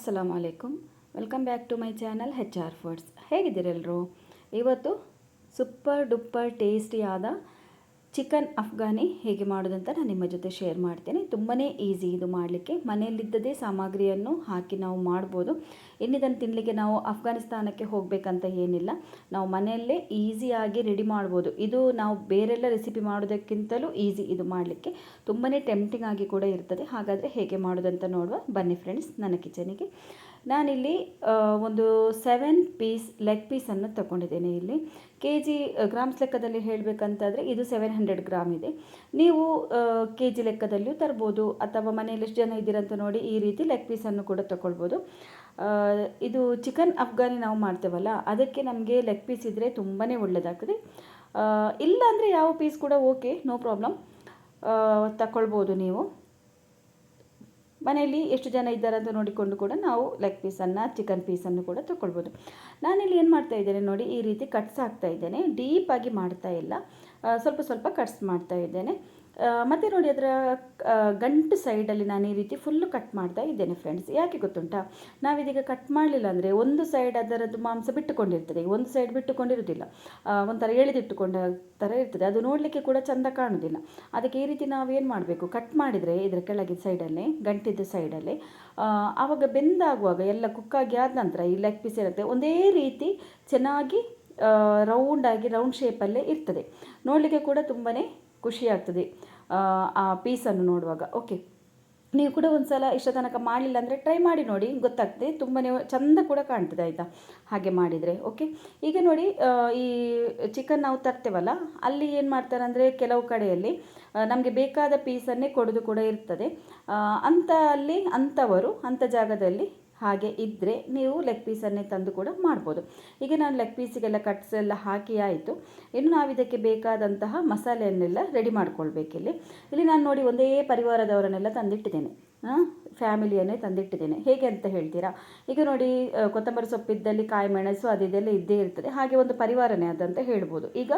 ಅಸ್ಸಲಾಮ್ ಅಲೈಕುಮ್ welcome back to my channel H R foods ಹೇಗಿದ್ದೀರೆಲ್ಲರೂ ಇವತ್ತು super duper ಟೇಸ್ಟಿಯಾದ chicken Afghani ಹೇಗೆ ಮಾಡೋದಂತ ನಾನು ನಿಮ್ಮ ಜೊತೆ ಶೇರ್ ಮಾಡ್ತೇನೆ. ತುಂಬಾ ಈಸಿ ಇದು ಮಾಡಲಿಕ್ಕೆ. ಮನೆಯಲ್ಲಿದ್ದದೇ ಸಾಮಗ್ರಿಯನ್ನು ಹಾಕಿ ನಾವು ಮಾಡ್ಬೋದು. ಇನ್ನಿದನ್ನು ತಿನ್ನಲಿಕ್ಕೆ ನಾವು ಅಫ್ಘಾನಿಸ್ತಾನಕ್ಕೆ ಹೋಗಬೇಕಂತ ಏನಿಲ್ಲ. ನಾವು ಮನೆಯಲ್ಲೇ ಈಸಿಯಾಗಿ ರೆಡಿ ಮಾಡ್ಬೋದು. ಇದು ನಾವು ಬೇರೆಲ್ಲ ರೆಸಿಪಿ ಮಾಡೋದಕ್ಕಿಂತಲೂ ಈಸಿ ಇದು ಮಾಡಲಿಕ್ಕೆ. ತುಂಬಾ ಟೆಂಪ್ಟಿಂಗ್ ಆಗಿ ಕೂಡ ಇರ್ತದೆ. ಹಾಗಾದರೆ ಹೇಗೆ ಮಾಡೋದಂತ ನೋಡುವ. ಬನ್ನಿ ಫ್ರೆಂಡ್ಸ್ ನನ್ನ ಕಿಚನಿಗೆ ನಾನಿಲ್ಲಿ ಒಂದು ಸೆವೆನ್ ಪೀಸ್ ಲೆಗ್ ಪೀಸನ್ನು ತಗೊಂಡಿದ್ದೇನೆ ಇಲ್ಲಿ. ಕೆ ಜಿ ಗ್ರಾಮ್ಸ್ ಲೆಕ್ಕದಲ್ಲಿ ಹೇಳಬೇಕಂತಾದರೆ ಇದು ಸೆವೆನ್ ಹಂಡ್ರೆಡ್ ಗ್ರಾಮ್ ಇದೆ. ನೀವು ಕೆ ಜಿ ಲೆಕ್ಕದಲ್ಲಿಯೂ ತರ್ಬೋದು, ಅಥವಾ ಮನೆಯಲ್ಲಿ ಎಷ್ಟು ಜನ ಇದ್ದೀರಂತ ನೋಡಿ ಈ ರೀತಿ ಲೆಗ್ ಪೀಸನ್ನು ಕೂಡ ತಗೊಳ್ಬೋದು. ಇದು ಚಿಕನ್ ಅಫ್ಘಾನಿ ನಾವು ಮಾಡ್ತೇವಲ್ಲ, ಅದಕ್ಕೆ ನಮಗೆ ಲೆಗ್ ಪೀಸ್ ಇದ್ದರೆ ತುಂಬಾ ಒಳ್ಳೆಯದಾಗ್ತದೆ ಇಲ್ಲ ಅಂದರೆ ಯಾವ ಪೀಸ್ ಕೂಡ ಓಕೆ ನೋ ಪ್ರಾಬ್ಲಮ್ ತಗೊಳ್ಬೋದು ನೀವು. ಮನೆಯಲ್ಲಿ ಎಷ್ಟು ಜನ ಇದ್ದಾರೆ ಅಂತ ನೋಡಿಕೊಂಡು ಕೂಡ ನಾವು ಲೆಗ್ ಪೀಸನ್ನು ಚಿಕನ್ ಪೀಸನ್ನು ಕೂಡ ತೊಗೊಳ್ಬೋದು ನಾನಿಲ್ಲಿ ಏನು ಮಾಡ್ತಾ ಇದ್ದೇನೆ ನೋಡಿ, ಈ ರೀತಿ ಕಟ್ಸ್ ಹಾಕ್ತಾ ಇದ್ದೇನೆ. ಡೀಪಾಗಿ ಮಾಡ್ತಾ ಇಲ್ಲ. ಸ್ವಲ್ಪ ಸ್ವಲ್ಪ ಕಟ್ಸ್ ಮಾಡ್ತಾ ಇದ್ದೇನೆ. ಮತ್ತೆ ನೋಡಿ ಅದರ ಗಂಟು ಸೈಡಲ್ಲಿ ನಾನು ಈ ರೀತಿ ಫುಲ್ಲು ಕಟ್ ಮಾಡ್ತಾ ಇದ್ದೇನೆ ಫ್ರೆಂಡ್ಸ್ ಯಾಕೆ ಗೊತ್ತುಂಟಾ? ನಾವಿದೀಗ ಕಟ್ ಮಾಡಲಿಲ್ಲ ಅಂದರೆ ಒಂದು ಸೈಡ್ ಅದರದ್ದು ಮಾಂಸ ಬಿಟ್ಟುಕೊಂಡಿರ್ತದೆ ಒಂದು ಸೈಡ್ ಬಿಟ್ಟುಕೊಂಡಿರೋದಿಲ್ಲ ಆ, ಒಂಥರ ಎಳೆದಿಟ್ಟುಕೊಂಡ ಥರ ಇರ್ತದೆ. ಅದು ನೋಡಲಿಕ್ಕೆ ಕೂಡ ಚೆಂದ ಕಾಣೋದಿಲ್ಲ. ಅದಕ್ಕೆ ಈ ರೀತಿ ನಾವೇನು ಮಾಡಬೇಕು? ಕಟ್ ಮಾಡಿದರೆ ಇದರ ಕೆಳಗಿನ ಸೈಡಲ್ಲೇ ಗಂಟಿದ್ದ ಸೈಡಲ್ಲಿ ಆವಾಗ ಬೆಂದಾಗುವಾಗ ಎಲ್ಲ ಕುಕ್ಕಾಗಿ ಆದ ನಂತರ ಈ ಲೆಗ್ ಪೀಸ್ ಇರುತ್ತೆ ಒಂದೇ ರೀತಿ ಚೆನ್ನಾಗಿ ರೌಂಡಾಗಿ ರೌಂಡ್ ಶೇಪಲ್ಲೇ ಇರ್ತದೆ. ನೋಡಲಿಕ್ಕೆ ಕೂಡ ತುಂಬಾ ಖುಷಿ ಆಗ್ತದೆ ಆ, ಪೀಸನ್ನು ನೋಡುವಾಗ. ಓಕೆ ನೀವು ಕೂಡ ಒಂದು ಸಲ ಇಷ್ಟ ತನಕ ಮಾಡಲಿಲ್ಲ ಅಂದರೆ ಟ್ರೈ ಮಾಡಿ ನೋಡಿ ಗೊತ್ತಾಗ್ತದೆ. ತುಂಬಾ ಚಂದ ಕೂಡ ಕಾಣ್ತದೆ ಆಯಿತಾ? ಹಾಗೆ ಮಾಡಿದರೆ ಓಕೆ ಈಗ ನೋಡಿ ಈ ಚಿಕನ್ ನಾವು ತರ್ತೇವಲ್ಲ ಅಲ್ಲಿ ಏನು ಮಾಡ್ತಾರೆ ಅಂದರೆ ಕೆಲವು ಕಡೆಯಲ್ಲಿ ನಮಗೆ ಬೇಕಾದ ಪೀಸನ್ನೇ ಕೊಡೋದು ಕೂಡ ಇರ್ತದೆ. ಅಂಥ ಅಲ್ಲಿ ಅಂಥವರು ಅಂಥ ಜಾಗದಲ್ಲಿ ಹಾಗೆ ಇದ್ದರೆ ನೀವು ಲೆಗ್ ಪೀಸನ್ನೇ ತಂದು ಕೂಡ ಮಾಡ್ಬೋದು. ಈಗ ನಾನು ಲೆಗ್ ಪೀಸಿಗೆಲ್ಲ ಕಟ್ಸ್ ಎಲ್ಲ ಹಾಕಿ ಆಯಿತು. ಇನ್ನು ನಾವು ಇದಕ್ಕೆ ಬೇಕಾದಂತಹ ಮಸಾಲೆಯನ್ನೆಲ್ಲ ರೆಡಿ ಮಾಡ್ಕೊಳ್ಬೇಕಿಲ್ಲಿ ಇಲ್ಲಿ. ನಾನು ನೋಡಿ ಒಂದೇ ಪರಿವಾರದವರನ್ನೆಲ್ಲ ತಂದಿಟ್ಟಿದ್ದೇನೆ. ಫ್ಯಾಮಿಲಿಯನ್ನೇ ತಂದಿಟ್ಟಿದ್ದೇನೆ. ಹೇಗೆ ಅಂತ ಹೇಳ್ತೀರಾ? ಈಗ ನೋಡಿ ಕೊತ್ತಂಬರಿ ಸೊಪ್ಪಿದ್ದಲ್ಲಿ ಕಾಯಿ ಮೆಣಸು ಅದಿದೆಲ್ಲ ಇದ್ದೇ ಇರ್ತದೆ. ಹಾಗೆ ಒಂದು ಪರಿವಾರನೇ ಅದಂತ ಹೇಳ್ಬೋದು. ಈಗ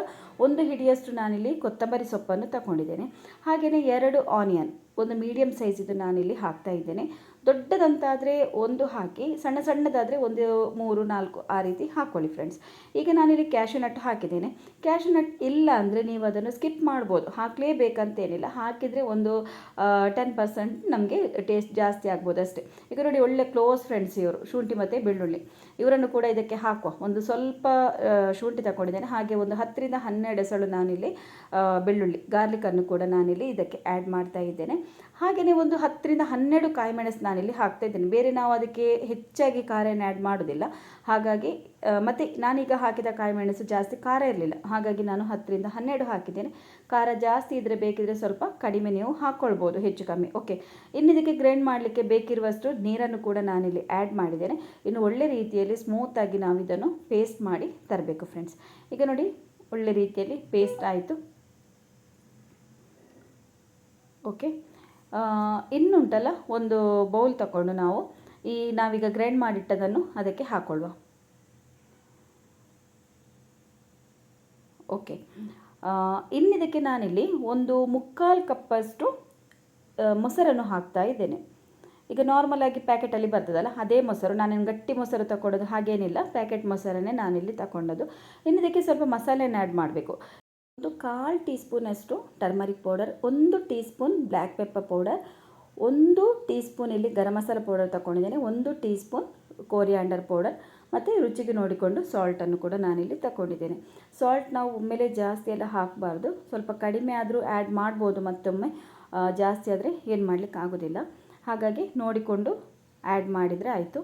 ಒಂದು ಹಿಡಿಯಷ್ಟು ನಾನಿಲ್ಲಿ ಕೊತ್ತಂಬರಿ ಸೊಪ್ಪನ್ನು ತಗೊಂಡಿದ್ದೇನೆ. ಹಾಗೆಯೇ ಎರಡು ಆನಿಯನ್ ಒಂದು ಮೀಡಿಯಮ್ ಸೈಜಿದು ನಾನಿಲ್ಲಿ ಹಾಕ್ತಾ ಇದ್ದೇನೆ. ದೊಡ್ಡದಂತಾದರೆ ಒಂದು ಹಾಕಿ, ಸಣ್ಣ ಸಣ್ಣದಾದರೆ ಒಂದು ಮೂರು, ನಾಲ್ಕು ಆ ರೀತಿ ಹಾಕ್ಕೊಳ್ಳಿ ಫ್ರೆಂಡ್ಸ್ ಈಗ ನಾನಿಲ್ಲಿ ಕ್ಯಾಶು ನಟ್ ಹಾಕಿದ್ದೇನೆ. ಕ್ಯಾಶು ನಟ್ ಇಲ್ಲ ಅಂದರೆ ನೀವು ಅದನ್ನು ಸ್ಕಿಪ್ ಮಾಡ್ಬೋದು. ಹಾಕಲೇಬೇಕಂತೇನಿಲ್ಲ. ಹಾಕಿದರೆ ಒಂದು ಟೆನ್ ಪರ್ಸೆಂಟ್ ನಮಗೆ ಟೇಸ್ಟ್ ಜಾಸ್ತಿ ಆಗ್ಬೋದು ಅಷ್ಟೇ. ಈಗ ನೋಡಿ ಒಳ್ಳೆ ಕ್ಲೋಸ್ ಫ್ರೆಂಡ್ಸ್ ಇವರು, ಶುಂಠಿ ಮತ್ತು ಬೆಳ್ಳುಳ್ಳಿ. ಇವರನ್ನು ಕೂಡ ಇದಕ್ಕೆ ಹಾಕುವ. ಒಂದು ಸ್ವಲ್ಪ ಶುಂಠಿ ತಗೊಂಡಿದ್ದೇನೆ ಹಾಗೆ ಒಂದು ಹತ್ತರಿಂದ ಹನ್ನೆರಡು ಎಸಳು ನಾನಿಲ್ಲಿ ಬೆಳ್ಳುಳ್ಳಿ ಗಾರ್ಲಿಕನ್ನು ಕೂಡ ನಾನಿಲ್ಲಿ ಇದಕ್ಕೆ ಆ್ಯಡ್ ಮಾಡ್ತಾ ಇದ್ದೇನೆ. ಹಾಗೆಯೇ ಒಂದು ಹತ್ತರಿಂದ ಹನ್ನೆರಡು ಕಾಯಿ ಮೆಣಸು ನಾನಿಲ್ಲಿ ಹಾಕ್ತಾ ಇದ್ದೇನೆ. ಬೇರೆ ನಾವು ಅದಕ್ಕೆ ಹೆಚ್ಚಾಗಿ ಖಾರನ ಆ್ಯಡ್ ಮಾಡೋದಿಲ್ಲ. ಹಾಗಾಗಿ ಮತ್ತು ನಾನೀಗ ಹಾಕಿದ ಕಾಯಿ ಮೆಣಸು ಜಾಸ್ತಿ ಖಾರ ಇರಲಿಲ್ಲ. ಹಾಗಾಗಿ ನಾನು ಹತ್ತರಿಂದ ಹನ್ನೆರಡು ಹಾಕಿದ್ದೇನೆ. ಖಾರ ಜಾಸ್ತಿ ಇದ್ದರೆ ಬೇಕಿದ್ರೆ ಸ್ವಲ್ಪ ಕಡಿಮೆ ನೀವು ಹಾಕ್ಕೊಳ್ಬೋದು ಹೆಚ್ಚು ಕಮ್ಮಿ. ಓಕೆ ಇನ್ನು ಇದಕ್ಕೆ ಗ್ರೈಂಡ್ ಮಾಡಲಿಕ್ಕೆ ಬೇಕಿರುವಷ್ಟು ನೀರನ್ನು ಕೂಡ ನಾನಿಲ್ಲಿ ಆ್ಯಡ್ ಮಾಡಿದ್ದೇನೆ. ಇನ್ನು ಒಳ್ಳೆ ರೀತಿಯಲ್ಲಿ ಸ್ಮೂತಾಗಿ ನಾವು ಇದನ್ನು ಪೇಸ್ಟ್ ಮಾಡಿ ತರಬೇಕು ಫ್ರೆಂಡ್ಸ್ ಈಗ ನೋಡಿ, ಒಳ್ಳೆ ರೀತಿಯಲ್ಲಿ ಪೇಸ್ಟ್ ಆಯಿತು. ಓಕೆ ಇನ್ನುಂಟಲ್ಲ, ಒಂದು ಬೌಲ್ ತಗೊಂಡು ನಾವು ಈ ನಾವೀಗ ಗ್ರೈಂಡ್ ಮಾಡಿಟ್ಟದನ್ನು ಅದಕ್ಕೆ ಹಾಕೊಳ್ಳುವ ಓಕೆ ಇನ್ನಿದಕ್ಕೆ ನಾನಿಲ್ಲಿ ಒಂದು ಮುಕ್ಕಾಲು ಕಪ್ಪಷ್ಟು ಮೊಸರನ್ನು ಹಾಕ್ತಾ ಇದ್ದೇನೆ. ಈಗ ನಾರ್ಮಲಾಗಿ ಪ್ಯಾಕೆಟಲ್ಲಿ ಬರ್ತದಲ್ಲ, ಅದೇ ಮೊಸರು, ನಾನೇನು ಗಟ್ಟಿ ಮೊಸರು ತಗೊಳ್ಳೋದು ಹಾಗೇನಿಲ್ಲ ಪ್ಯಾಕೆಟ್ ಮೊಸರನ್ನೇ ನಾನಿಲ್ಲಿ ತಗೊಂಡದ್ದು ಇನ್ನಿದಕ್ಕೆ ಸ್ವಲ್ಪ ಮಸಾಲೆನ ಆ್ಯಡ್ ಮಾಡಬೇಕು. ಒಂದು ಕಾಲು ಟೀ ಸ್ಪೂನಷ್ಟು ಟರ್ಮರಿಕ್ ಪೌಡರ್, ಒಂದು tea spoon black pepper powder, ಒಂದು ಟೀ ಸ್ಪೂನ್ ಇಲ್ಲಿ ಗರಂ ಮಸಾಲ ಪೌಡರ್ ತಗೊಂಡಿದ್ದೇನೆ ಒಂದು ಟೀ ಸ್ಪೂನ್ ಕೋರಿಯಾಂಡರ್ ಪೌಡರ್ ಮತ್ತು ರುಚಿಗೆ ನೋಡಿಕೊಂಡು ಸಾಲ್ಟನ್ನು ಕೂಡ ನಾನಿಲ್ಲಿ ತಗೊಂಡಿದ್ದೇನೆ ಸಾಲ್ಟ್ ನಾವು ಒಮ್ಮೆಲೆ ಜಾಸ್ತಿ ಎಲ್ಲ ಹಾಕಬಾರ್ದು. ಸ್ವಲ್ಪ ಕಡಿಮೆ ಆದರೂ ಆ್ಯಡ್ ಮಾಡ್ಬೋದು ಮತ್ತೊಮ್ಮೆ. ಜಾಸ್ತಿ ಆದರೆ ಏನು ಮಾಡಲಿಕ್ಕೆ ಆಗೋದಿಲ್ಲ ಹಾಗಾಗಿ ನೋಡಿಕೊಂಡು ಆ್ಯಡ್ ಮಾಡಿದರೆ ಆಯಿತು.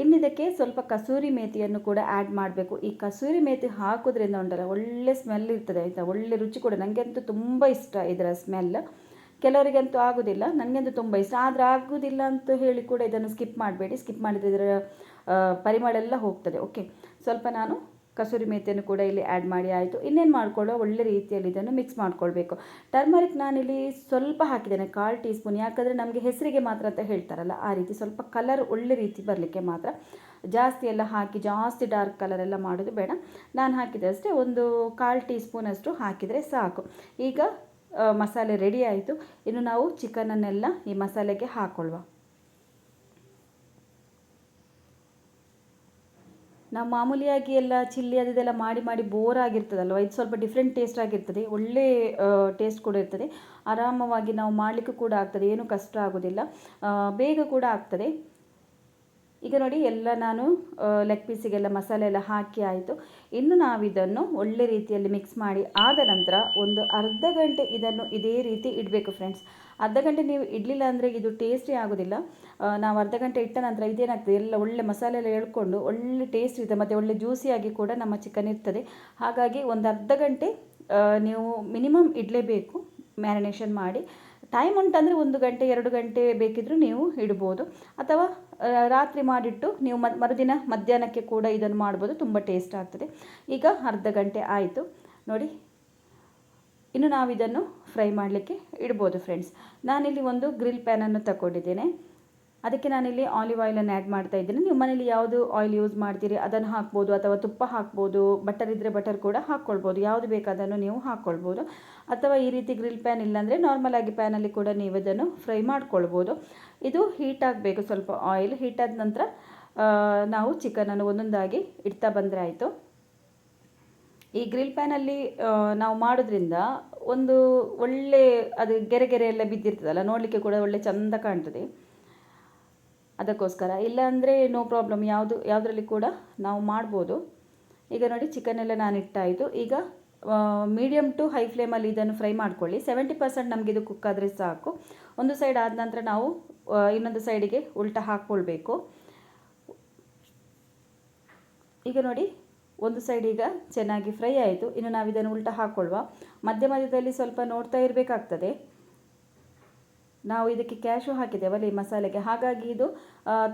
ಇನ್ನಿದಕ್ಕೆ ಸ್ವಲ್ಪ ಕಸೂರಿ ಮೇಥಿಯನ್ನು ಕೂಡ ಆ್ಯಡ್ ಮಾಡಬೇಕು. ಈ ಕಸೂರಿ ಮೇಥಿ ಹಾಕೋದ್ರಿಂದ ಉಂಟಲ್ಲ, ಒಳ್ಳೆ ಸ್ಮೆಲ್ ಇರ್ತದೆ ಆಯಿತಾ? ಒಳ್ಳೆ ರುಚಿ ಕೂಡ. ನನಗಂತೂ ತುಂಬ ಇಷ್ಟ ಇದರ ಸ್ಮೆಲ್ ಕೆಲವರಿಗಂತೂ ಆಗೋದಿಲ್ಲ, ನನಗಂತೂ ತುಂಬ ಇಷ್ಟ. ಆದರೆ ಆಗೋದಿಲ್ಲ ಅಂತ ಹೇಳಿ ಕೂಡ ಇದನ್ನು ಸ್ಕಿಪ್ ಮಾಡಬೇಡಿ. ಸ್ಕಿಪ್ ಮಾಡಿದ್ರೆ ಇದರ ಪರಿಮಳ ಎಲ್ಲ ಹೋಗ್ತದೆ. ಓಕೆ ಸ್ವಲ್ಪ ನಾನು ಕಸೂರಿ ಮೇಥಿಯನ್ನು ಕೂಡ ಇಲ್ಲಿ ಆ್ಯಡ್ ಮಾಡಿ ಆಯಿತು. ಇನ್ನೇನು ಮಾಡ್ಕೊಳ್ಳೋ ಒಳ್ಳೆ ರೀತಿಯಲ್ಲಿ ಇದನ್ನು ಮಿಕ್ಸ್ ಮಾಡ್ಕೊಳ್ಬೇಕು. ಟರ್ಮರಿಕ್ ನಾನಿಲ್ಲಿ ಸ್ವಲ್ಪ ಹಾಕಿದ್ದೇನೆ, ಕಾಲು ಟೀ ಸ್ಪೂನ್ ಯಾಕಂದರೆ ನಮಗೆ ಹೆಸರಿಗೆ ಮಾತ್ರ ಅಂತ ಹೇಳ್ತಾರಲ್ಲ, ಆ ರೀತಿ ಸ್ವಲ್ಪ ಕಲರ್ ಒಳ್ಳೆ ರೀತಿ ಬರಲಿಕ್ಕೆ ಮಾತ್ರ ಜಾಸ್ತಿ ಎಲ್ಲ ಹಾಕಿ, ಜಾಸ್ತಿ ಡಾರ್ಕ್ ಕಲರ್ ಎಲ್ಲ ಮಾಡೋದು ಬೇಡ. ನಾನು ಹಾಕಿದೆ ಅಷ್ಟೇ, ಒಂದು ಕಾಲು ಟೀ ಸ್ಪೂನಷ್ಟು ಹಾಕಿದರೆ ಸಾಕು. ಈಗ ಮಸಾಲೆ ರೆಡಿ ಆಯಿತು. ಇನ್ನು ನಾವು ಚಿಕನನ್ನೆಲ್ಲ ಈ ಮಸಾಲೆಗೆ ಹಾಕ್ಕೊಳ್ಳುವ ನಾವು ಮಾಮೂಲಿಯಾಗಿ ಎಲ್ಲ ಚಿಲ್ಲಿ ಅದೆಲ್ಲ ಮಾಡಿ ಮಾಡಿ ಬೋರ್ ಆಗಿರ್ತದಲ್ವ? ಇದು ಸ್ವಲ್ಪ ಡಿಫ್ರೆಂಟ್ ಟೇಸ್ಟ್ ಆಗಿರ್ತದೆ. ಒಳ್ಳೆ ಟೇಸ್ಟ್ ಕೂಡ ಇರ್ತದೆ. ಆರಾಮವಾಗಿ ನಾವು ಮಾಡಲಿಕ್ಕೂ ಕೂಡ ಆಗ್ತದೆ. ಏನೂ ಕಷ್ಟ ಆಗೋದಿಲ್ಲ. ಬೇಗ ಕೂಡ ಆಗ್ತದೆ. ಈಗ ನೋಡಿ, ಎಲ್ಲ ನಾನು ಲೆಗ್ ಪೀಸಿಗೆಲ್ಲ ಮಸಾಲೆ ಎಲ್ಲ ಹಾಕಿ ಆಯಿತು. ಇನ್ನು ನಾವಿದನ್ನು ಒಳ್ಳೆ ರೀತಿಯಲ್ಲಿ ಮಿಕ್ಸ್ ಮಾಡಿ ಆದ ನಂತರ ಒಂದು ಅರ್ಧ ಗಂಟೆ ಇದನ್ನು ಇದೇ ರೀತಿ ಇಡಬೇಕು ಫ್ರೆಂಡ್ಸ್ ಅರ್ಧ ಗಂಟೆ ನೀವು ಇಡಲಿಲ್ಲ ಅಂದರೆ ಇದು ಟೇಸ್ಟಿ ಆಗೋದಿಲ್ಲ. ನಾವು ಅರ್ಧ ಗಂಟೆ ಇಟ್ಟ ನಂತರ ಇದೇನಾಗ್ತದೆ, ಎಲ್ಲ ಒಳ್ಳೆ ಮಸಾಲೆ ಎಲ್ಲ ಎಳ್ಕೊಂಡು ಒಳ್ಳೆ ಟೇಸ್ಟ್ ಇರುತ್ತೆ, ಮತ್ತು ಒಳ್ಳೆ ಜ್ಯೂಸಿಯಾಗಿ ಕೂಡ ನಮ್ಮ ಚಿಕನ್ ಇರ್ತದೆ. ಹಾಗಾಗಿ ಒಂದು ಅರ್ಧ ಗಂಟೆ ನೀವು ಮಿನಿಮಮ್ ಇಡಲೇಬೇಕು ಮ್ಯಾರಿನೇಷನ್ ಮಾಡಿ. ಟೈಮ್ ಉಂಟಂದರೆ ಒಂದು ಗಂಟೆ, ಎರಡು ಗಂಟೆ ಬೇಕಿದ್ದರೂ ನೀವು ಇಡ್ಬೋದು. ಅಥವಾ ರಾತ್ರಿ ಮಾಡಿಟ್ಟು ನೀವು ಮರುದಿನ ಮಧ್ಯಾಹ್ನಕ್ಕೆ ಕೂಡ ಇದನ್ನು ಮಾಡ್ಬೋದು, ತುಂಬ ಟೇಸ್ಟ್ ಆಗ್ತದೆ. ಈಗ ಅರ್ಧ ಗಂಟೆ ಆಯಿತು. ನೋಡಿ, ಇನ್ನು ನಾವು ಇದನ್ನು ಫ್ರೈ ಮಾಡಲಿಕ್ಕೆ ಇಡ್ಬೋದು ಫ್ರೆಂಡ್ಸ್ ನಾನಿಲ್ಲಿ ಒಂದು ಗ್ರಿಲ್ ಪ್ಯಾನನ್ನು ತಗೊಂಡಿದ್ದೇನೆ ಅದಕ್ಕೆ ನಾನಿಲ್ಲಿ ಆಲಿವ್ ಆಯಿಲನ್ನು ಆ್ಯಡ್ ಮಾಡ್ತಾ ಇದ್ದೇನೆ. ನೀವು ಮನೇಲಿ ಯಾವುದು ಆಯಿಲ್ ಯೂಸ್ ಮಾಡ್ತೀರಿ, ಅದನ್ನು ಹಾಕ್ಬೋದು ಅಥವಾ ತುಪ್ಪ ಹಾಕ್ಬೋದು ಬಟರ್ ಇದ್ದರೆ ಬಟರ್ ಕೂಡ ಹಾಕ್ಕೊಳ್ಬೋದು. ಯಾವುದು ಬೇಕಾದನ್ನು ನೀವು ಹಾಕ್ಕೊಳ್ಬೋದು. ಅಥವಾ ಈ ರೀತಿ ಗ್ರಿಲ್ ಪ್ಯಾನ್ ಇಲ್ಲಾಂದರೆ ನಾರ್ಮಲಾಗಿ ಪ್ಯಾನಲ್ಲಿ ಕೂಡ ನೀವು ಇದನ್ನು ಫ್ರೈ ಮಾಡ್ಕೊಳ್ಬೋದು. ಇದು ಹೀಟ್ ಆಗಬೇಕು ಸ್ವಲ್ಪ ಆಯಿಲ್ ಹೀಟ್ ಆದ ನಂತರ ನಾವು ಚಿಕನನ್ನು ಒಂದೊಂದಾಗಿ ಇಡ್ತಾ ಬಂದರೆ ಆಯಿತು. ಈ ಗ್ರಿಲ್ ಪ್ಯಾನಲ್ಲಿ ನಾವು ಮಾಡೋದ್ರಿಂದ ಒಂದು ಒಳ್ಳೆ, ಅದು ಗೆರೆ ಗೆರೆ ಎಲ್ಲ ಬಿದ್ದಿರ್ತದಲ್ಲ, ನೋಡಲಿಕ್ಕೆ ಕೂಡ ಒಳ್ಳೆ ಚಂದ ಕಾಣ್ತದೆ. ಅದಕ್ಕೋಸ್ಕರ. ಇಲ್ಲಾಂದರೆ ನೋ ಪ್ರಾಬ್ಲಮ್ ಯಾವುದು, ಯಾವುದರಲ್ಲಿ ಕೂಡ ನಾವು ಮಾಡ್ಬೋದು. ಈಗ ನೋಡಿ ಚಿಕನ್ ಎಲ್ಲ ನಾನು ಇಟ್ಟಾಯಿತು ಈಗ ಮೀಡಿಯಮ್ ಟು ಹೈ ಫ್ಲೇಮಲ್ಲಿ ಇದನ್ನು ಫ್ರೈ ಮಾಡ್ಕೊಳ್ಳಿ. ಸೆವೆಂಟಿ ಪರ್ಸೆಂಟ್ ನಮಗೆ ಇದು ಕುಕ್ ಆದರೆ ಸಾಕು. ಒಂದು ಸೈಡ್ ಆದ ನಂತರ ನಾವು ಇನ್ನೊಂದು ಸೈಡಿಗೆ ಉಲ್ಟ ಹಾಕ್ಕೊಳ್ಬೇಕು. ಈಗ ನೋಡಿ, ಒಂದು ಸೈಡ್ ಈಗ ಚೆನ್ನಾಗಿ ಫ್ರೈ ಆಯಿತು. ಇನ್ನು ನಾವು ಇದನ್ನು ಉಲ್ಟ ಹಾಕ್ಕೊಳ್ವಾ. ಮಧ್ಯ ಮಧ್ಯದಲ್ಲಿ ಸ್ವಲ್ಪ ನೋಡ್ತಾ ಇರಬೇಕಾಗ್ತದೆ. ನಾವು ಇದಕ್ಕೆ ಕ್ಯಾಶು ಹಾಕಿದ್ದೇವಲ್ಲ ಈ ಮಸಾಲೆಗೆ. ಹಾಗಾಗಿ ಇದು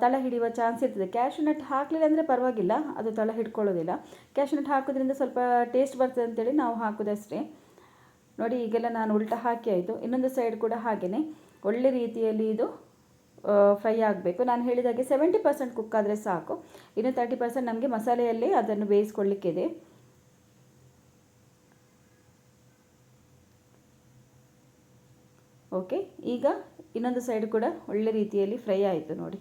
ತಳ ಹಿಡಿಯುವ ಚಾನ್ಸ್ ಇರ್ತದೆ. ಕ್ಯಾಶು ನಟ್ ಹಾಕಲಿಲ್ಲ ಅಂದರೆ ಪರವಾಗಿಲ್ಲ, ಅದು ತಳ ಹಿಡ್ಕೊಳ್ಳೋದಿಲ್ಲ. ಕ್ಯಾಶು ನಟ್ ಹಾಕೋದ್ರಿಂದ ಸ್ವಲ್ಪ ಟೇಸ್ಟ್ ಬರ್ತದೆ ಅಂತೇಳಿ ನಾವು ಹಾಕೋದಷ್ಟೇ. ನೋಡಿ, ಈಗೆಲ್ಲ ನಾನು ಉಲ್ಟ ಹಾಕಿ ಆಯಿತು. ಇನ್ನೊಂದು ಸೈಡ್ ಕೂಡ ಹಾಗೆಯೇ ಒಳ್ಳೆ ರೀತಿಯಲ್ಲಿ ಇದು ಫ್ರೈ ಆಗಬೇಕು. ನಾನು ಹೇಳಿದಾಗೆ ಸೆವೆಂಟಿ ಪರ್ಸೆಂಟ್ ಕುಕ್ ಆದರೆ ಸಾಕು. ಇನ್ನು ತರ್ಟಿ ಪರ್ಸೆಂಟ್ ನಮಗೆ ಮಸಾಲೆಯಲ್ಲಿ ಅದನ್ನು ಬೇಯಿಸ್ಕೊಳ್ಳಿಕ್ಕಿದೆ. ಓಕೆ, ಈಗ ಇನ್ನೊಂದು ಸೈಡ್ ಕೂಡ ಒಳ್ಳೆ ರೀತಿಯಲ್ಲಿ ಫ್ರೈ ಆಯಿತು ನೋಡಿ.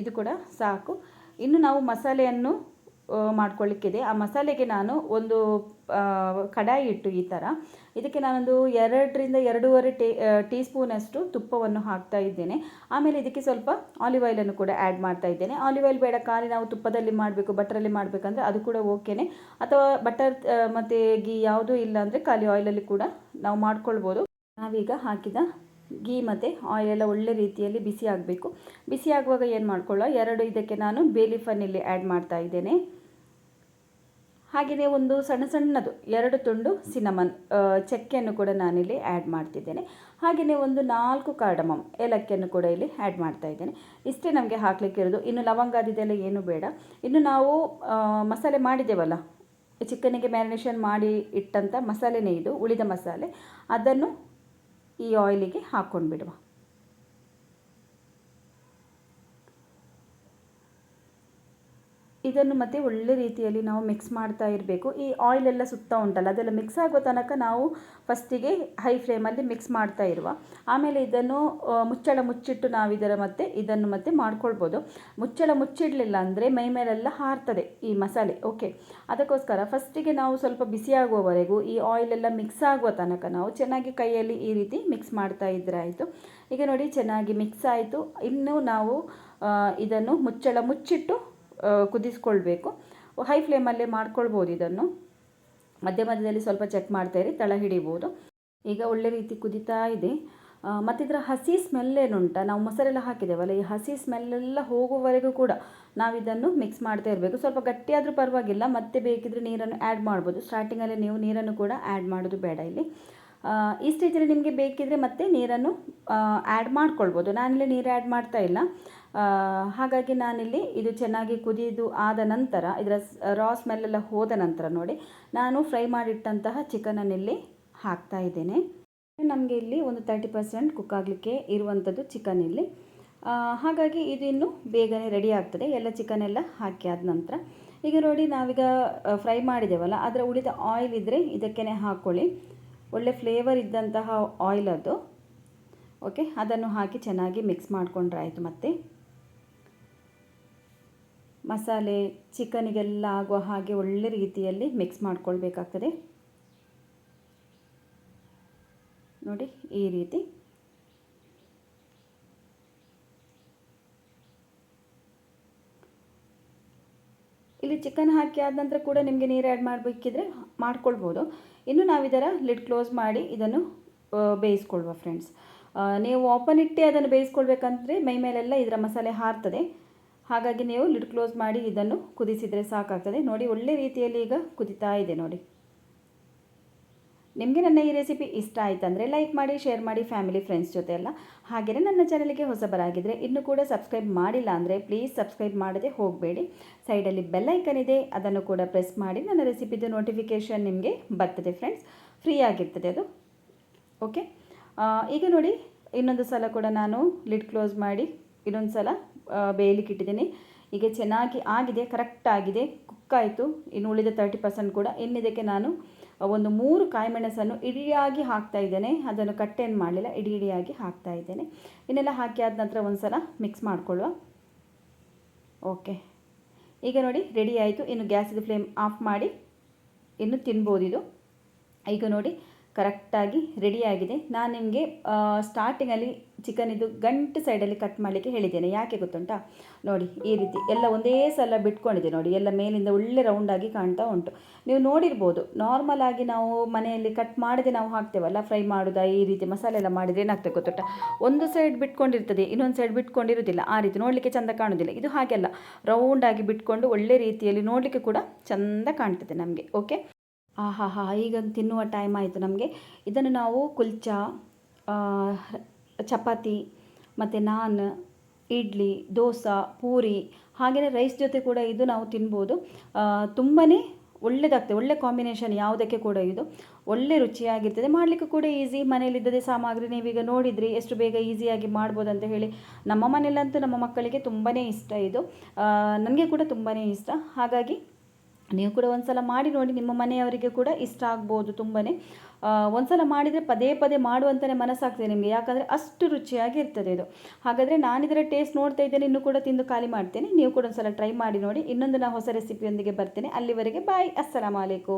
ಇದು ಕೂಡ ಸಾಕು. ಇನ್ನು ನಾವು ಮಸಾಲೆಯನ್ನು ಮಾಡ್ಕೊಳ್ಳಿಕ್ಕಿದೆ ಆ ಮಸಾಲೆಗೆ ನಾನು ಒಂದು ಕಡಾಯಿ ಇಟ್ಟು ಈ ಥರ ಇದಕ್ಕೆ ನಾನೊಂದು ಎರಡರಿಂದ ಎರಡೂವರೆ ಟೇ ಟೀ ಸ್ಪೂನಷ್ಟು ತುಪ್ಪವನ್ನು ಹಾಕ್ತಾ ಇದ್ದೇನೆ. ಆಮೇಲೆ ಇದಕ್ಕೆ ಸ್ವಲ್ಪ ಆಲಿವ್ ಆಯಿಲನ್ನು ಕೂಡ ಆ್ಯಡ್ ಮಾಡ್ತಾ ಇದ್ದೇನೆ. ಆಲಿವ್ ಆಯಿಲ್ ಬೇಡ ಖಾಲಿ ನಾವು ತುಪ್ಪದಲ್ಲಿ ಮಾಡಬೇಕು ಬಟರಲ್ಲಿ ಮಾಡಬೇಕಂದ್ರೆ ಅದು ಕೂಡ ಓಕೆನೆ ಅಥವಾ ಬಟರ್ ಮತ್ತು ಗೀ ಯಾವುದೂ ಇಲ್ಲ ಅಂದರೆ ಖಾಲಿ ಆಯಿಲಲ್ಲಿ ಕೂಡ ನಾವು ಮಾಡ್ಕೊಳ್ಬೋದು. ನಾವೀಗ ಹಾಕಿದ ಗೀ ಮತ್ತು ಆಯಿಲ್ ಎಲ್ಲ ಒಳ್ಳೆ ರೀತಿಯಲ್ಲಿ ಬಿಸಿ ಆಗಬೇಕು. ಬಿಸಿ ಆಗುವಾಗ ಏನು ಮಾಡ್ಕೊಳ್ಳೋ, ಎರಡು ಇದಕ್ಕೆ ನಾನು ಬೇಲಿಫನ್ ಇಲ್ಲಿ ಆ್ಯಡ್ ಮಾಡ್ತಾ ಇದ್ದೇನೆ. ಹಾಗೆಯೇ ಒಂದು ಸಣ್ಣ ಸಣ್ಣದು, ಎರಡು ತುಂಡು ಸಿನಮನ್ ಚಕ್ಕೆಯನ್ನು ಕೂಡ ನಾನಿಲ್ಲಿ ಆ್ಯಡ್ ಮಾಡ್ತಿದ್ದೇನೆ. ಹಾಗೆಯೇ ಒಂದು ನಾಲ್ಕು ಕಾರ್ಡಮಮ್ ಏಲಕ್ಕಿಯನ್ನು ಕೂಡ ಇಲ್ಲಿ ಆ್ಯಡ್ ಮಾಡ್ತಾ ಇದ್ದೇನೆ. ಇಷ್ಟೇ ನಮಗೆ ಹಾಕ್ಲಿಕ್ಕೆ ಇರೋದು. ಇನ್ನು ಲವಂಗಾದಿದೆಲ್ಲ ಏನು ಬೇಡ. ಇನ್ನು ನಾವು ಮಸಾಲೆ ಮಾಡಿದ್ದೇವಲ್ಲ ಚಿಕನಿಗೆ ಮ್ಯಾರಿನೇಷನ್ ಮಾಡಿ ಇಟ್ಟಂಥ ಮಸಾಲೆನೇ ಇದು, ಉಳಿದ ಮಸಾಲೆ. ಅದನ್ನು ಈ ಆಯಿಲಿಗೆ ಹಾಕ್ಕೊಂಡು ಇದನ್ನು ಮತ್ತೆ ಒಳ್ಳೆ ರೀತಿಯಲ್ಲಿ ನಾವು ಮಿಕ್ಸ್ ಮಾಡ್ತಾ ಇರಬೇಕು. ಈ ಆಯಿಲ್ ಎಲ್ಲ ಸುತ್ತ ಉಂಟಲ್ಲ, ಅದೆಲ್ಲ ಮಿಕ್ಸ್ ಆಗುವ ತನಕ ನಾವು ಫಸ್ಟಿಗೆ ಹೈ ಫ್ಲೇಮಲ್ಲಿ ಮಿಕ್ಸ್ ಮಾಡ್ತಾ ಇರುವ. ಆಮೇಲೆ ಇದನ್ನು ಮುಚ್ಚಳ ಮುಚ್ಚಿಟ್ಟು ನಾವು ಇದರ ಮತ್ತೆ ಇದನ್ನು ಮತ್ತೆ ಮಾಡ್ಕೊಳ್ಬೋದು. ಮುಚ್ಚಳ ಮುಚ್ಚಿಡಲಿಲ್ಲ ಅಂದರೆ ಮೈ ಮೇಲೆಲ್ಲ ಹಾರ್ತದೆ ಈ ಮಸಾಲೆ ಓಕೆ ಅದಕ್ಕೋಸ್ಕರ ಫಸ್ಟಿಗೆ ನಾವು ಸ್ವಲ್ಪ ಬಿಸಿ ಆಗುವವರೆಗೂ ಈ ಆಯಿಲ್ ಎಲ್ಲ ಮಿಕ್ಸ್ ಆಗುವ ತನಕ ನಾವು ಚೆನ್ನಾಗಿ ಕೈಯಲ್ಲಿ ಈ ರೀತಿ ಮಿಕ್ಸ್ ಮಾಡ್ತಾ ಇದ್ದರೆ ಆಯಿತು. ಈಗ ನೋಡಿ ಚೆನ್ನಾಗಿ ಮಿಕ್ಸ್ ಆಯಿತು. ಇನ್ನೂ ನಾವು ಇದನ್ನು ಮುಚ್ಚಳ ಮುಚ್ಚಿಟ್ಟು ಕುದಿಸ್ಕೊಳ್ಬೇಕು. ಹೈ ಫ್ಲೇಮಲ್ಲೇ ಮಾಡ್ಕೊಳ್ಬೋದು ಇದನ್ನು. ಮಧ್ಯ ಮಧ್ಯದಲ್ಲಿ ಸ್ವಲ್ಪ ಚೆಕ್ ಮಾಡ್ತಾ ಇರಿ, ತಳ ಹಿಡಿಬೋದು. ಈಗ ಒಳ್ಳೆ ರೀತಿ ಕುದಿತಾ ಇದೆ. ಮತ್ತು ಇದರ ಹಸಿ ಸ್ಮೆಲ್ ಏನುಂಟ? ನಾವು ಮೊಸರೆಲ್ಲ ಹಾಕಿದ್ದೇವಲ್ಲ, ಈ ಹಸಿ ಸ್ಮೆಲ್ಲೆಲ್ಲ ಹೋಗುವವರೆಗೂ ಕೂಡ ನಾವು ಇದನ್ನು ಮಿಕ್ಸ್ ಮಾಡ್ತಾ ಇರಬೇಕು. ಸ್ವಲ್ಪ ಗಟ್ಟಿಯಾದರೂ ಪರವಾಗಿಲ್ಲ, ಮತ್ತೆ ಬೇಕಿದ್ರೆ ನೀರನ್ನು ಆ್ಯಡ್ ಮಾಡ್ಬೋದು. ಸ್ಟಾರ್ಟಿಂಗಲ್ಲಿ ನೀವು ನೀರನ್ನು ಕೂಡ ಆ್ಯಡ್ ಮಾಡೋದು ಬೇಡ ಇಲ್ಲಿ. ಈ ಸ್ಟೇಜಲ್ಲಿ ನಿಮಗೆ ಬೇಕಿದ್ರೆ ಮತ್ತೆ ನೀರನ್ನು ಆ್ಯಡ್ ಮಾಡ್ಕೊಳ್ಬೋದು. ನಾನಿಲ್ಲಿ ನೀರು ಆ್ಯಡ್ ಮಾಡ್ತಾ ಇಲ್ಲ. ಹಾಗಾಗಿ ನಾನಿಲ್ಲಿ ಇದು ಚೆನ್ನಾಗಿ ಕುದಿದು ಆದ ನಂತರ, ಇದರ ರಾ ಸ್ಮೆಲ್ಲೆಲ್ಲ ಹೋದ ನಂತರ ನೋಡಿ, ನಾನು ಫ್ರೈ ಮಾಡಿಟ್ಟಂತಹ ಚಿಕನನ್ನಿಲ್ಲಿ ಹಾಕ್ತಾ ಇದ್ದೇನೆ. ನಮಗೆ ಇಲ್ಲಿ ಒಂದು ತರ್ಟಿ ಪರ್ಸೆಂಟ್ ಕುಕ್ ಆಗಲಿಕ್ಕೆ ಇರುವಂಥದ್ದು ಚಿಕನ್ ಇಲ್ಲಿ. ಹಾಗಾಗಿ ಇದು ಇನ್ನು ಬೇಗನೆ ರೆಡಿ ಆಗ್ತದೆ. ಎಲ್ಲ ಚಿಕನ್ ಎಲ್ಲ ಹಾಕಿ ಆದ ನಂತರ. ಈಗ ನೋಡಿ ನಾವೀಗ ಫ್ರೈ ಮಾಡಿದ್ದೇವಲ್ಲ, ಅದರ ಉಳಿದ ಆಯಿಲ್ ಇದ್ದರೆ ಇದಕ್ಕೇ ಹಾಕ್ಕೊಳ್ಳಿ ಒಳ್ಳೆ ಫ್ಲೇವರ್ ಇದ್ದಂತಹ ಆಯಿಲ್ ಅದು. ಓಕೆ ಅದನ್ನು ಹಾಕಿ ಚೆನ್ನಾಗಿ ಮಿಕ್ಸ್ ಮಾಡಿಕೊಂಡ್ರೆ ಆಯಿತು ಮತ್ತೆ. ಮಸಾಲೆ ಚಿಕನಿಗೆಲ್ಲ ಆಗುವ ಹಾಗೆ ಒಳ್ಳೆ ರೀತಿಯಲ್ಲಿ ಮಿಕ್ಸ್ ಮಾಡ್ಕೊಳ್ಬೇಕಾಗ್ತದೆ. ನೋಡಿ, ಈ ರೀತಿ. ಇಲ್ಲಿ ಚಿಕನ್ ಹಾಕಿ ಆದ ನಂತರ ಕೂಡ ನಿಮಗೆ ನೀರು ಆ್ಯಡ್ ಮಾಡಬೇಕಿದ್ರೆ ಮಾಡ್ಕೊಳ್ಬೋದು. ಇನ್ನು ನಾವಿದರ ಲಿಡ್ ಕ್ಲೋಸ್ ಮಾಡಿ ಇದನ್ನು ಬೇಯಿಸ್ಕೊಳ್ವ ಫ್ರೆಂಡ್ಸ್ ನೀವು ಓಪನ್ ಇಟ್ಟೆ ಅದನ್ನು ಬೇಯಿಸ್ಕೊಳ್ಬೇಕಂದ್ರೆ ಮೈ ಮೇಲೆಲ್ಲ ಇದರ ಮಸಾಲೆ ಹಾರ್ತದೆ. ಹಾಗಾಗಿ ನೀವು ಲಿಡ್ ಕ್ಲೋಸ್ ಮಾಡಿ ಇದನ್ನು ಕುದಿಸಿದರೆ ಸಾಕಾಗ್ತದೆ. ನೋಡಿ ಒಳ್ಳೆ ರೀತಿಯಲ್ಲಿ ಈಗ ಕುದಿತಾ ಇದೆ ನೋಡಿ. ನಿಮಗೆ ನನ್ನ ಈ ರೆಸಿಪಿ ಇಷ್ಟ ಆಯ್ತಂದರೆ ಲೈಕ್ ಮಾಡಿ ಶೇರ್ ಮಾಡಿ ಫ್ಯಾಮಿಲಿ ಫ್ರೆಂಡ್ಸ್ ಜೊತೆ ಎಲ್ಲ ಹಾಗೆಯೇ ನನ್ನ ಚಾನಲ್ಗೆ ಹೊಸಬರಾಗಿದ್ದರೆ ಇನ್ನೂ ಕೂಡ ಸಬ್ಸ್ಕ್ರೈಬ್ ಮಾಡಿಲ್ಲ ಅಂದರೆ ಪ್ಲೀಸ್ ಸಬ್ಸ್ಕ್ರೈಬ್ ಮಾಡದೆ ಹೋಗಬೇಡಿ. ಸೈಡಲ್ಲಿ ಬೆಲ್ಲೈಕನ್ ಇದೆ, ಅದನ್ನು ಕೂಡ ಪ್ರೆಸ್ ಮಾಡಿ ನನ್ನ ರೆಸಿಪಿದು ನೋಟಿಫಿಕೇಷನ್ ನಿಮಗೆ ಬರ್ತದೆ ಫ್ರೆಂಡ್ಸ್ ಫ್ರೀ ಆಗಿರ್ತದೆ ಅದು. ಓಕೆ ಈಗ ನೋಡಿ, ಇನ್ನೊಂದು ಸಲ ಕೂಡ ನಾನು ಲಿಡ್ ಕ್ಲೋಸ್ ಮಾಡಿ ಇನ್ನೊಂದು ಸಲ ಬೇಯಲಿಕ್ಕೆ ಇಟ್ಟಿದ್ದೀನಿ. ಈಗ ಚೆನ್ನಾಗಿ ಆಗಿದೆ ಕರೆಕ್ಟ್ ಆಗಿದೆ ಕುಕ್ ಆಯಿತು. ಇನ್ನು ಉಳಿದ ತರ್ಟಿ ಪರ್ಸೆಂಟ್ ಕೂಡ ಇನ್ನಿದಕ್ಕೆ ನಾನು ಒಂದು ಮೂರು ಕಾಯಿಮೆಣಸನ್ನು ಇಡಿಯಾಗಿ ಹಾಕ್ತಾ ಇದ್ದೇನೆ. ಅದನ್ನು ಕಟ್ಟೇನು ಮಾಡಲಿಲ್ಲ, ಇಡಿ ಇಡಿಯಾಗಿ ಹಾಕ್ತಾ ಇದ್ದೇನೆ. ಇನ್ನೆಲ್ಲ ಹಾಕಿ ಆದ ನಂತರ ಒಂದು ಸಲ ಮಿಕ್ಸ್ ಮಾಡಿಕೊಳ್ಳುವ. ಓಕೆ ಈಗ ನೋಡಿ ರೆಡಿ ಆಯಿತು. ಇನ್ನು ಗ್ಯಾಸಿದು ಫ್ಲೇಮ್ ಆಫ್ ಮಾಡಿ ಇನ್ನು ತಿನ್ಬೋದು ಇದು. ಈಗ ನೋಡಿ ಕರೆಕ್ಟಾಗಿ ರೆಡಿಯಾಗಿದೆ ನಾನು ನಿಮಗೆ ಸ್ಟಾರ್ಟಿಂಗಲ್ಲಿ ಚಿಕನಿದು ಗಂಟು ಸೈಡಲ್ಲಿ ಕಟ್ ಮಾಡಲಿಕ್ಕೆ ಹೇಳಿದ್ದೇನೆ. ಯಾಕೆ ಗೊತ್ತುಂಟಾ? ನೋಡಿ, ಈ ರೀತಿ ಎಲ್ಲ ಒಂದೇ ಸಲ ಬಿಟ್ಕೊಂಡಿದೆ ನೋಡಿ. ಎಲ್ಲ ಮೇಲಿಂದ ಒಳ್ಳೆ ರೌಂಡಾಗಿ ಕಾಣ್ತಾ ಉಂಟು. ನೀವು ನೋಡಿರ್ಬೋದು ನಾರ್ಮಲ್ ಆಗಿ ನಾವು ಮನೆಯಲ್ಲಿ ಕಟ್ ಮಾಡದೆ ನಾವು ಹಾಕ್ತೇವಲ್ಲ ಫ್ರೈ ಮಾಡೋದಾ, ಈ ರೀತಿ ಮಸಾಲೆ ಎಲ್ಲ ಮಾಡಿದರೆ ಏನಾಗ್ತದೆ ಗೊತ್ತುಂಟ? ಒಂದು ಸೈಡ್ ಬಿಟ್ಕೊಂಡಿರ್ತದೆ, ಇನ್ನೊಂದು ಸೈಡ್ ಬಿಟ್ಕೊಂಡಿರೋದಿಲ್ಲ. ಆ ರೀತಿ ನೋಡಲಿಕ್ಕೆ ಚೆಂದ ಕಾಣೋದಿಲ್ಲ. ಇದು ಹಾಗೆಲ್ಲ ರೌಂಡಾಗಿ ಬಿಟ್ಕೊಂಡು ಒಳ್ಳೆ ರೀತಿಯಲ್ಲಿ ನೋಡಲಿಕ್ಕೆ ಕೂಡ ಚೆಂದ ಕಾಣ್ತದೆ ನಮಗೆ ಓಕೆ ಆಹಾ ಹಾ ಈಗ ತಿನ್ನುವ ಟೈಮ್ ಆಯಿತು ನಮಗೆ. ಇದನ್ನು ನಾವು ಕುಲ್ಚಾ ಚಪಾತಿ, ಮತ್ತು ನಾನ್, ಇಡ್ಲಿ, ದೋಸೆ, ಪೂರಿ ಹಾಗೆಯೇ ರೈಸ್ ಜೊತೆ ಕೂಡ ಇದು ನಾವು ತಿನ್ಬೋದು. ತುಂಬಾ ಒಳ್ಳೆಯದಾಗ್ತದೆ ಒಳ್ಳೆ ಕಾಂಬಿನೇಷನ್ ಯಾವುದಕ್ಕೆ ಕೂಡ ಇದು. ಒಳ್ಳೆ ರುಚಿಯಾಗಿರ್ತದೆ. ಮಾಡಲಿಕ್ಕೂ ಕೂಡ ಈಸಿ ಮನೆಯಲ್ಲಿದ್ದದೆ ಸಾಮಗ್ರಿ ನೀವೀಗ ನೋಡಿದ್ರಿ. ಎಷ್ಟು ಬೇಗ ಈಸಿಯಾಗಿ ಮಾಡ್ಬೋದು ಅಂತ ಹೇಳಿ ನಮ್ಮ ಮನೆಯಲ್ಲಂತೂ ನಮ್ಮ ಮಕ್ಕಳಿಗೆ ತುಂಬಾ ಇಷ್ಟ ಇದು. ನನಗೆ ಕೂಡ ತುಂಬಾ ಇಷ್ಟ. ಹಾಗಾಗಿ ನೀವು ಕೂಡ ಒಂದು ಸಲ ಮಾಡಿ ನೋಡಿ, ನಿಮ್ಮ ಮನೆಯವರಿಗೆ ಕೂಡ ಇಷ್ಟ ಆಗ್ಬೋದು ತುಂಬಾ ಒಂದು ಸಲ ಮಾಡಿದರೆ ಪದೇ ಪದೇ ಮಾಡುವಂತಲೇ ಮನಸ್ಸಾಗ್ತದೆ ನಿಮಗೆ, ಯಾಕಂದರೆ ಅಷ್ಟು ರುಚಿಯಾಗಿ ಇರ್ತದೆ ಇದು. ಹಾಗಾದರೆ ನಾನಿದರ ಟೇಸ್ಟ್ ನೋಡ್ತಾ ಇದ್ದೇನೆ, ಇನ್ನೂ ಕೂಡ ತಿಂದು ಖಾಲಿ ಮಾಡ್ತೇನೆ. ನೀವು ಕೂಡ ಒಂದು ಸಲ ಟ್ರೈ ಮಾಡಿ ನೋಡಿ. ಇನ್ನೊಂದು ನಾನು ಹೊಸ ರೆಸಿಪಿಯೊಂದಿಗೆ ಬರ್ತೇನೆ. ಅಲ್ಲಿವರೆಗೆ ಬಾಯ್ ಅಸ್ಸಲಾಮ್ ಅಲೈಕುಮ್